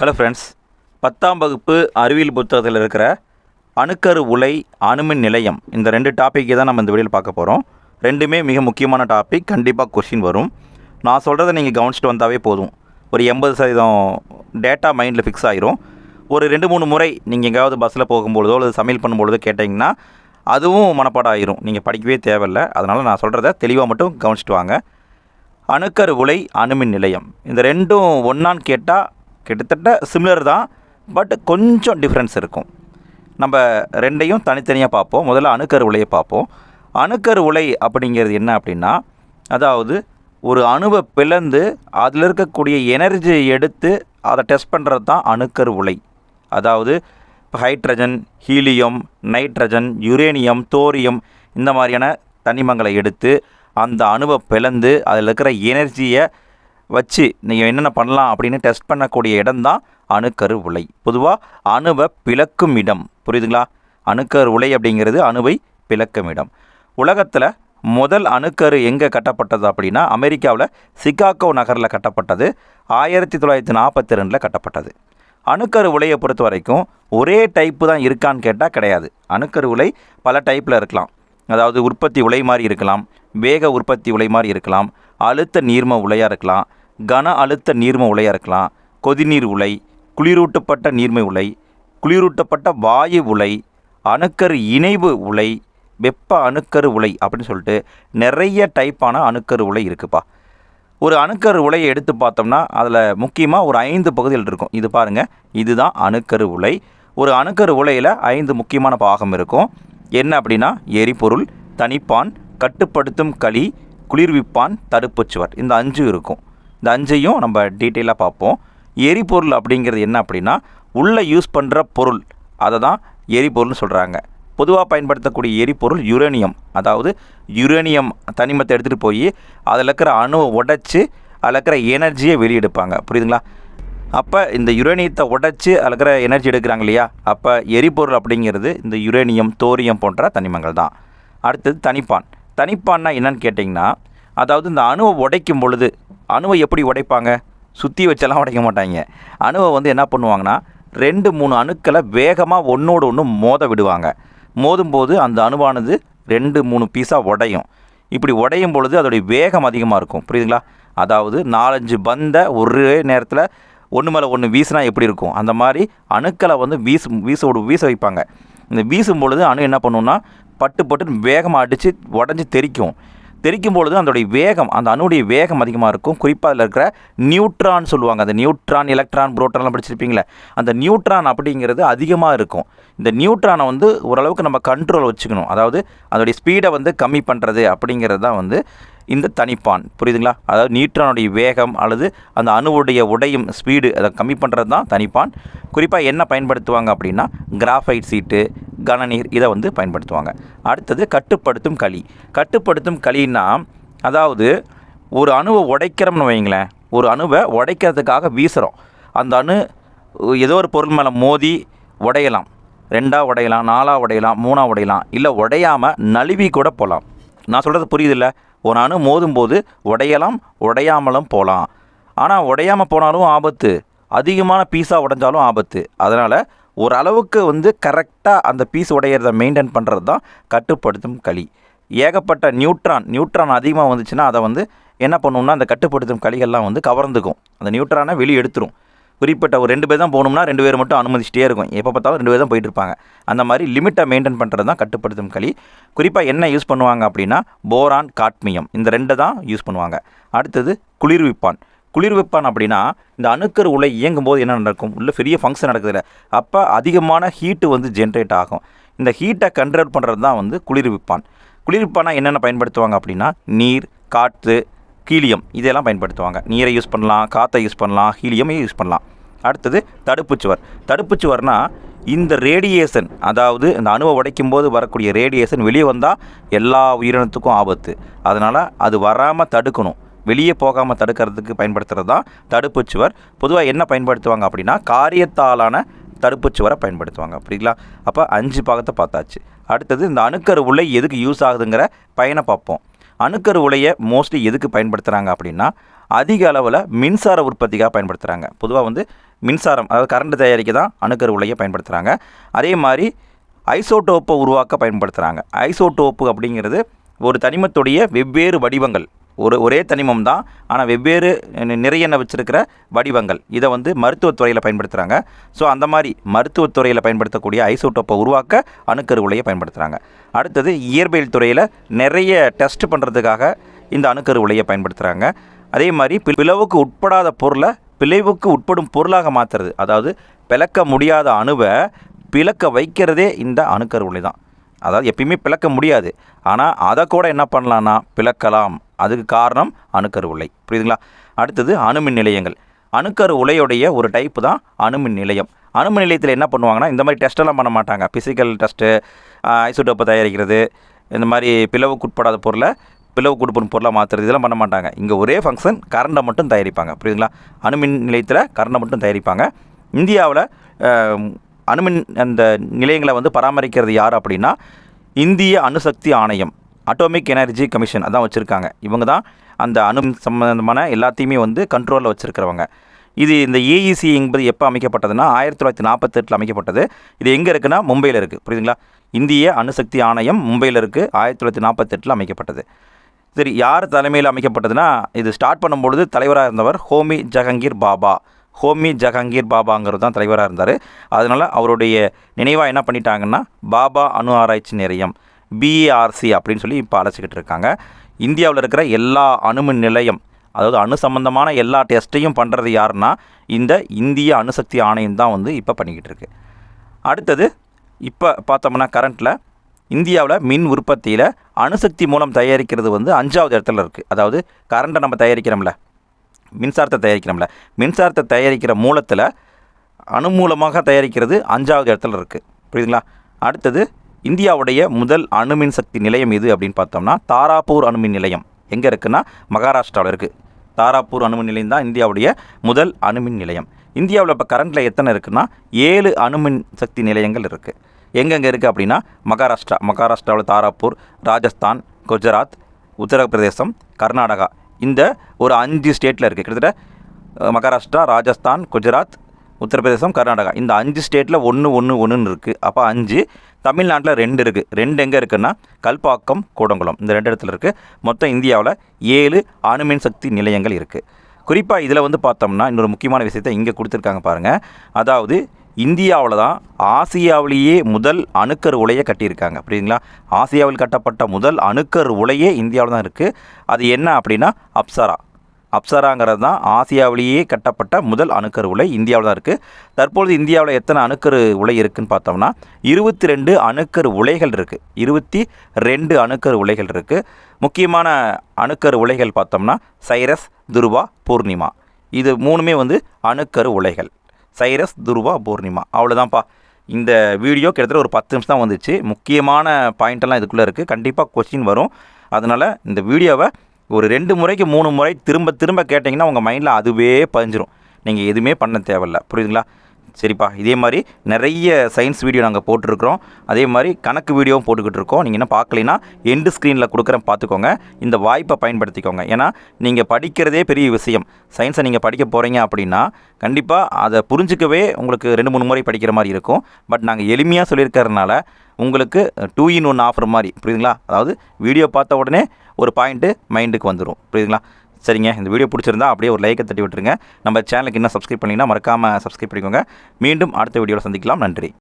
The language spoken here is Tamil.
ஹலோ ஃப்ரெண்ட்ஸ் பத்தாம் வகுப்பு அறிவியல் புத்தகத்தில் இருக்கிற அணுக்கரு உலை அணுமின் நிலையம் இந்த ரெண்டு டாப்பிக்கை தான் நம்ம இந்த வீடியோவில் பார்க்க போகிறோம் ரெண்டுமே மிக முக்கியமான டாபிக் கண்டிப்பாக கொஷின் வரும். நான் சொல்கிறத நீங்கள் கவனிச்சிட்டு வந்தாவே போதும். ஒரு எண்பது சதவீதம் டேட்டா மைண்டில் ஃபிக்ஸ் ஆகிரும் ஒரு ரெண்டு மூணு முறை நீங்கள் எங்கேயாவது பஸ்ஸில் போகும்பொழுதோ அல்லது சமையல் பண்ணும்பொழுதோ கேட்டிங்கன்னா அதுவும் மனப்பாடம் ஆயிரும் நீங்கள் படிக்கவே தேவையில்லை. அதனால் நான் சொல்கிறத தெளிவாக மட்டும் கவனிச்சிட்டு வாங்க. அணுக்கரு உலை அணுமின் நிலையம். இந்த ரெண்டும் ஒன்றான்னு கேட்டால் கிட்டத்தட்ட சிமிலர் தான் பட் கொஞ்சம் டிஃப்ரென்ஸ் இருக்கும். நம்ம ரெண்டையும் தனித்தனியாக பார்ப்போம். முதல்ல அணுக்கரு உலையை பார்ப்போம். அணுக்கரு உலை அப்படிங்கிறது என்ன அப்படின்னா அதாவது ஒரு அணுவை பிளந்து அதில் இருக்கக்கூடிய எனர்ஜியை எடுத்து அதை டெஸ்ட் பண்ணுறது தான் அணுக்கரு உலை. அதாவது இப்போ hydrogen helium nitrogen uranium thorium இந்த மாதிரியான தனிமங்களை எடுத்து அந்த அணுவை பிளந்து அதில் இருக்கிற எனர்ஜியை வச்சு நீங்கள் என்னென்ன பண்ணலாம் அப்படின்னு டெஸ்ட் பண்ணக்கூடிய இடம் தான் அணுக்கரு உலை பொதுவாக அணுவை பிளக்கும் இடம். புரியுதுங்களா? அணுக்கரு உலை அப்படிங்கிறது அணுவை பிளக்கும் இடம். உலகத்தில் முதல் அணுக்கரு எங்கே கட்டப்பட்டது அப்படின்னா அமெரிக்காவில் சிகாகோ நகரில் கட்டப்பட்டது ஆயிரத்தி தொள்ளாயிரத்தி நாற்பத்தி ரெண்டில் கட்டப்பட்டது. அணுக்கரு உலையை பொறுத்த வரைக்கும் ஒரே டைப்பு தான் இருக்கான்னு கேட்டால் கிடையாது. அணுக்கரு உலை பல டைப்பில் இருக்கலாம். அதாவது உற்பத்தி உலை மாதிரி இருக்கலாம் வேக உற்பத்தி உலை மாதிரி இருக்கலாம் அழுத்த நீர்ம உலையாக இருக்கலாம் கன அழுத்த நீர்ம உலையாக இருக்கலாம் கொதிநீர் உலை குளிரூட்டப்பட்ட நீர்மை உலை குளிரூட்டப்பட்ட வாயு உலை அணுக்கரு இணைவு உலை வெப்ப அணுக்கரு உலை அப்படின்னு சொல்லிட்டு நிறைய டைப்பான அணுக்கரு உலை இருக்குப்பா. ஒரு அணுக்கரு உலையை எடுத்து பார்த்தோம்னா அதில் முக்கியமாக ஒரு ஐந்து பகுதிகள் இருக்கும். இது பாருங்கள் இதுதான் அணுக்கரு உலை. ஒரு அணுக்கரு உலையில் ஐந்து முக்கியமான பாகம் இருக்கும். என்ன அப்படின்னா எரிபொருள் தனிப்பான் கட்டுப்படுத்தும் களி குளிர்விப்பான் தடுப்புச்சுவர். இந்த அஞ்சும் இருக்கும். இந்த அஞ்சையும் நம்ம டீட்டெயிலாக பார்ப்போம். எரிபொருள் அப்படிங்கிறது என்ன அப்படின்னா உள்ளே யூஸ் பண்ணுற பொருள். அதை தான் எரிபொருள்னு சொல்கிறாங்க பொதுவாக பயன்படுத்தக்கூடிய எரிபொருள் யுரேனியம். அதாவது யுரேனியம் தனிமத்தை எடுத்துகிட்டு போய் அதில் இருக்கிற அணுவை உடைச்சி அதில் இருக்கிற எனர்ஜியை வெளியெடுப்பாங்க. புரியுதுங்களா? அப்போ இந்த யுரேனியத்தை உடைச்சி அதில் இருக்கிற எனர்ஜி எடுக்கிறாங்க இல்லையா? அப்போ எரிபொருள் அப்படிங்கிறது இந்த யுரேனியம் தோரியம் போன்ற தனிமங்கள் தான். அடுத்தது தனிப்பான். தனிப்பான்னா என்னன்னு கேட்டிங்கன்னா அதாவது இந்த அணுவை உடைக்கும் பொழுது அணுவை எப்படி உடைப்பாங்க? சுற்றி வச்செல்லாம் உடைக்க மாட்டாங்க. அணுவை வந்து என்ன பண்ணுவாங்கன்னா ரெண்டு மூணு அணுக்களை வேகமாக ஒன்றோடு ஒன்று மோத விடுவாங்க. மோதும்போது அந்த அணுவானது ரெண்டு மூணு பீஸாக உடையும். இப்படி உடையும் பொழுது அதோடைய வேகம் அதிகமாக இருக்கும். புரியுதுங்களா? அதாவது நாலஞ்சு பந்தை ஒரே நேரத்தில் ஒன்று மேலே ஒன்று வீசினா எப்படி இருக்கும்? அந்த மாதிரி அணுக்களை வந்து வீசு வீச வீச வைப்பாங்க. இந்த வீசும் பொழுது அணு என்ன பண்ணுன்னா பட்டு பட்டு வேகமாக அடித்து உடஞ்சி தெறிக்கும். தெறிக்கும் பொழுது அதோடைய வேகம் அந்த அணுடைய வேகம் அதிகமாக இருக்கும். குறிப்பாக அதில் இருக்கிற நியூட்ரான் சொல்லுவாங்க. அந்த நியூட்ரான் எலக்ட்ரான் புரோட்டான்லாம் படிச்சிருப்பீங்களே? அந்த நியூட்ரான் அப்படிங்கிறது அதிகமாக இருக்கும். இந்த நியூட்ரானை வந்து ஓரளவுக்கு நம்ம கண்ட்ரோல் வச்சுக்கணும். அதாவது அதோடைய ஸ்பீடை வந்து கம்மி பண்ணுறது அப்படிங்கிறது தான் வந்து இந்த தனிப்பான். புரியுதுங்களா? அதாவது நியூட்ரானுடைய வேகம் அல்லது அந்த அணுவுடைய உடையும் ஸ்பீடு அதை கம்மி பண்ணுறது தான் தனிப்பான். குறிப்பாக என்ன பயன்படுத்துவாங்க அப்படின்னா கிராஃபைட் சீட்டு கனநீர் இதை வந்து பயன்படுத்துவாங்க. அடுத்தது கட்டுப்படுத்தும் களி. கட்டுப்படுத்தும் களின்னா அதாவது ஒரு அணுவை உடைக்கிறோம்னு வைங்களேன் ஒரு அணுவை உடைக்கிறதுக்காக வீசுகிறோம் அந்த அணு ஏதோ ஒரு பொருள் மேலே மோதி உடையலாம். ரெண்டாக உடையலாம் நாலாக உடையலாம் மூணாக உடையலாம். இல்லை உடையாமல் நழுவி கூட போகலாம் நான் சொல்கிறது புரியுதில்ல? ஒரு அணு மோதும்போது உடையலாம் உடையாமலும் போகலாம் ஆனால் உடையாமல் போனாலும் ஆபத்து. அதிகமான பீஸாக உடைஞ்சாலும் ஆபத்து. அதனால் ஓரளவுக்கு வந்து கரெக்டாக அந்த பீஸ் உடையிறத மெயின்டைன் பண்ணுறது தான் கட்டுப்படுத்தும் களி. ஏகப்பட்ட நியூட்ரான் நியூட்ரான் அதிகமாக வந்துச்சுன்னா அதை வந்து என்ன பண்ணுவோம்னா அந்த கட்டுப்படுத்தும் களிகள்லாம் வந்து கவர்ந்துக்கும். அந்த நியூட்ரானை வெளியே எடுத்துரும். குறிப்பிட்ட ஒரு ரெண்டு பேர் தான் போகணும்னா ரெண்டு பேர் மட்டும் அனுமதிச்சிட்டே இருக்கும். எப்போ பார்த்தாலும் ரெண்டு பேர் தான் போயிட்டு இருப்பாங்க அந்த மாதிரி லிமிட்டை மெயின்டைன் பண்ணுறது தான் கட்டுப்படுத்தும் களி. குறிப்பாக என்ன யூஸ் பண்ணுவாங்க அப்படின்னா போரான் காட்மியம் இந்த ரெண்டை தான் யூஸ் பண்ணுவாங்க. அடுத்தது குளிர்விப்பான். குளிர்விப்பான் அப்படின்னா இந்த அணுக்கர் உலை இயங்கும் போது என்ன நடக்கும்? உள்ள பெரிய ஃபங்க்ஷன் நடக்குதுல்ல அப்போ அதிகமான ஹீட்டு வந்து ஜென்ரேட் ஆகும். இந்த ஹீட்டை கண்ட்ரோல் பண்ணுறது தான் வந்து குளிர்விப்பான். குளிர்விப்பானா என்னென்ன பயன்படுத்துவாங்க அப்படின்னா நீர் காற்று ஹீலியம் இதெல்லாம் பயன்படுத்துவாங்க. நீரை யூஸ் பண்ணலாம் காற்றை யூஸ் பண்ணலாம் ஹீலியமே யூஸ் பண்ணலாம். அடுத்தது தடுப்புச்சுவர் தடுப்புச்சுவர்னால் இந்த ரேடியேஷன் அதாவது இந்த அணுவை உடைக்கும் போது வரக்கூடிய ரேடியேஷன் வெளியே வந்தால் எல்லா உயிரினத்துக்கும் ஆபத்து. அதனால் அது வராமல் தடுக்கணும். வெளியே போகாமல் தடுக்கிறதுக்கு பயன்படுத்துகிறது தான் தடுப்புச்சுவர் பொதுவாக என்ன பயன்படுத்துவாங்க அப்படின்னா காரியத்தாலான தடுப்புச்சுவரை பயன்படுத்துவாங்க. புரியுங்களா அப்போ அஞ்சு பாகத்தை பார்த்தாச்சு. அடுத்தது இந்த அணுக்கரு உள்ள எதுக்கு யூஸ் ஆகுதுங்கிற பயனை பார்ப்போம். அணுக்கரு உலையை மோஸ்ட்லி எதுக்கு பயன்படுத்துகிறாங்க அப்படின்னா அதிக அளவில் மின்சார உற்பத்திக்காக பயன்படுத்துகிறாங்க பொதுவாக வந்து மின்சாரம் அதாவது கரண்ட் தயாரிக்க தான் அணுக்கரு உலையை பயன்படுத்துகிறாங்க அதே மாதிரி ஐசோடோப்பை உருவாக்க பயன்படுத்துகிறாங்க ஐசோடோப்பு அப்படிங்கிறது ஒரு தனிமத்துடைய வெவ்வேறு வடிவங்கள். ஒரு ஒரே தனிமம் தான். ஆனால் வெவ்வேறு நிறைய எண்ணெய் வடிவங்கள். இதை வந்து மருத்துவத்துறையில் பயன்படுத்துகிறாங்க ஸோ அந்த மாதிரி மருத்துவத்துறையில் பயன்படுத்தக்கூடிய ஐசோட்டோப்பை உருவாக்க அணுக்கரு உலையை பயன்படுத்துகிறாங்க அடுத்தது இயற்பியல் துறையில் நிறைய டெஸ்ட் பண்ணுறதுக்காக இந்த அணுக்கரு உலையை பயன்படுத்துகிறாங்க அதே மாதிரி பிளவுக்கு உட்படாத பொருளை பிளவுக்கு உட்படும் பொருளாக மாற்றுறது அதாவது பிளக்க முடியாத அணுவை பிளக்க வைக்கிறதே இந்த அணுக்கரு உலை தான் அதாவது எப்பயுமே பிளக்க முடியாது. ஆனால் அதை கூட என்ன பண்ணலான்னா பிளக்கலாம். அதுக்கு காரணம் அணுக்கரு உலை. புரியுதுங்களா? அடுத்தது அணுமின் நிலையங்கள். அணுக்கரு உலையுடைய ஒரு டைப்பு தான் அணுமின் நிலையம். அணுமின் நிலையத்தில் என்ன பண்ணுவாங்கன்னா இந்த மாதிரி டெஸ்ட்டெல்லாம் பண்ண மாட்டாங்க. ஃபிசிக்கல் டெஸ்ட்டு ஐசோடோப்பை தயாரிக்கிறது இந்த மாதிரி பிளவுக்குட்படாத பொருளை பிளவு உட்படும் பொருளாக மாற்றுறது இதெல்லாம் பண்ண மாட்டாங்க. இங்கே ஒரே ஃபங்க்ஷன் கரண்டை மட்டும் தயாரிப்பாங்க. புரியுதுங்களா? அணுமின் நிலையத்தில் கரண்டை மட்டும் தயாரிப்பாங்க. இந்தியாவில் அணுமின் அந்த நிலையங்களை வந்து பராமரிக்கிறது யார் அப்படின்னா இந்திய அணுசக்தி ஆணையம். அட்டோமிக் எனர்ஜி கமிஷன் அதான் வச்சுருக்காங்க. இவங்க தான் அந்த அணு சம்பந்தமான எல்லாத்தையுமே வந்து கண்ட்ரோலில் வச்சுருக்கிறவங்க. இது இந்த ஏஇசி என்பது எப்போ அமைக்கப்பட்டதுன்னா ஆயிரத்தி தொள்ளாயிரத்தி நாற்பத்தெட்டில் அமைக்கப்பட்டது. இது எங்கே இருக்குன்னா மும்பையில் இருக்குது புரியுதுங்களா? இந்திய அணுசக்தி ஆணையம் மும்பையில் இருக்குது ஆயிரத்தி தொள்ளாயிரத்தி நாற்பத்தெட்டில் அமைக்கப்பட்டது. சரி யார் தலைமையில் அமைக்கப்பட்டதுன்னா இது ஸ்டார்ட் பண்ணும்பொழுது தலைவராக இருந்தவர் ஹோமி ஜஹங்கீர் பாபா. ஹோமி ஜஹங்கீர் பாபாங்கிறது தான் தலைவராக இருந்தார். அதனால் அவருடைய நினைவாக என்ன பண்ணிட்டாங்கன்னா பாபா அணு ஆராய்ச்சி நிலையம். பிஏஆர்சி அப்படின்னு சொல்லி இப்போ அழைச்சிக்கிட்டு இருக்காங்க. இந்தியாவில் இருக்கிற எல்லா அணுமின் நிலையம் அதாவது அணு சம்பந்தமான எல்லா டெஸ்ட்டையும் பண்ணுறது யாருன்னா இந்த இந்திய அணுசக்தி ஆணையம் தான் வந்து இப்போ பண்ணிக்கிட்டு இருக்கு. அடுத்தது இப்போ பார்த்தோம்னா கரண்ட்டில் இந்தியாவில் மின் உற்பத்தியில் அணுசக்தி மூலம் தயாரிக்கிறது வந்து அஞ்சாவது இடத்துல இருக்குது அதாவது கரண்ட்டை நம்ம தயாரிக்கிறோம்ல மின்சாரத்தை தயாரிக்கிறோம்ல மின்சாரத்தை தயாரிக்கிற மூலத்தில் அணு மூலமாக தயாரிக்கிறது அஞ்சாவது இடத்துல இருக்குது புரியுதுங்களா? அடுத்தது இந்தியாவுடைய முதல் அணுமின் சக்தி நிலையம் எது அப்படின்னு பார்த்தோம்னா தாராப்பூர் அணுமின் நிலையம். எங்கே இருக்குன்னா மகாராஷ்டிராவில் இருக்குது தாராப்பூர் அணுமின் நிலையம் தான் இந்தியாவுடைய முதல் அணுமின் நிலையம். இந்தியாவில் இப்போ கரண்ட்டில் எத்தனை இருக்குன்னா ஏழு அணுமின் சக்தி நிலையங்கள் இருக்குது எங்கெங்கே இருக்குது அப்படின்னா மகாராஷ்டிரா. மகாராஷ்டிராவில் தாராப்பூர் ராஜஸ்தான் குஜராத் உத்தரப்பிரதேசம் கர்நாடகா. இந்த ஒரு அஞ்சு ஸ்டேட்டில் இருக்குது கிட்டத்தட்ட மகாராஷ்டிரா ராஜஸ்தான் குஜராத் உத்தரப்பிரதேசம் கர்நாடகா. இந்த அஞ்சு ஸ்டேட்டில் ஒன்று ஒன்று ஒன்றுன்னு இருக்குது அப்போ அஞ்சு தமிழ்நாட்டில் ரெண்டு இருக்குது ரெண்டு எங்கே இருக்குன்னா கல்பாக்கம் கூடங்குளம். இந்த ரெண்டு இடத்துல இருக்குது மொத்தம் இந்தியாவில் ஏழு அணுமின் சக்தி நிலையங்கள் இருக்குது குறிப்பாக இதில் வந்து பார்த்தோம்னா இன்னொரு முக்கியமான விஷயத்தை இங்கே கொடுத்துருக்காங்க பாருங்கள் அதாவது இந்தியாவில் தான் ஆசியாவிலேயே முதல் அணுக்கர் உலையை கட்டியிருக்காங்க. அப்படிங்களா ஆசியாவில் கட்டப்பட்ட முதல் அணுக்கர் உலையே இந்தியாவில் தான் இருக்குது அது என்ன அப்படின்னா அப்சரா. அப்சராங்கிறது தான் ஆசியாவிலேயே கட்டப்பட்ட முதல் அணுக்கரு உலை. இந்தியாவில் தான் இருக்குது தற்பொழுது இந்தியாவில் எத்தனை அணுக்கரு உலை இருக்குதுன்னு பார்த்தோம்னா இருபத்தி ரெண்டு அணுக்கரு உலைகள் இருக்குது இருபத்தி ரெண்டு அணுக்கரு உலைகள் இருக்குது முக்கியமான அணுக்கரு உலைகள் பார்த்தோம்னா சைரஸ் துருவா பூர்ணிமா. இது மூணுமே வந்து அணுக்கரு உலைகள். சைரஸ் துருவா பூர்ணிமா. அவ்வளோதான்ப்பா இந்த வீடியோ கிட்டத்தட்ட ஒரு பத்து நிமிஷம் தான் வந்துச்சு. முக்கியமான பாயிண்டெல்லாம் இதுக்குள்ளே இருக்குது கண்டிப்பாக கொஸ்டின் வரும். அதனால் இந்த வீடியோவை ஒரு ரெண்டு முறைக்கு மூணு முறை திரும்ப திரும்ப கேட்டிங்கன்னா உங்கள் மைண்டில் அதுவே பதிஞ்சிரும். நீங்கள் எதுவுமே பண்ண தேவையில்ல. புரியுதுங்களா? சரிப்பா. இதே மாதிரி நிறைய சயின்ஸ் வீடியோ நாங்கள் போட்டிருக்கிறோம். அதே மாதிரி கணக்கு வீடியோவும் போட்டுக்கிட்டு இருக்கோம். நீங்கள் என்ன பார்க்கலைன்னா எண்டு ஸ்க்ரீனில் கொடுக்குறேன் பார்த்துக்கோங்க. இந்த வாய்ப்பை பயன்படுத்திக்கோங்க. ஏன்னா நீங்கள் படிக்கிறதே பெரிய விஷயம். சயின்ஸை நீங்கள் படிக்க போகிறீங்க அப்படின்னா கண்டிப்பாக அதை புரிஞ்சிக்கவே உங்களுக்கு ரெண்டு மூணு முறை படிக்கிற மாதிரி இருக்கும். பட் நாங்கள் எளிமையாக சொல்லியிருக்கிறதுனால உங்களுக்கு டூ இன் ஒன் ஆஃபர் மாதிரி. புரியுதுங்களா? அதாவது வீடியோ பார்த்த உடனே ஒரு பாயிண்ட்டு மைண்டுக்கு வந்துடும் புரியுதுங்களா? சரிங்க. இந்த வீடியோ பிடிச்சிருந்தா அப்படியே ஒரு லைக்கை தட்டி விட்டுருங்க. நம்ம சேனலுக்கு இன்னும் சப்ஸ்கிரைப் பண்ணிங்கன்னா மறக்காமல் சப்ஸ்கிரைப் பண்ணிக்கோங்க. மீண்டும் அடுத்த வீடியோவில் சந்திக்கலாம். நன்றி.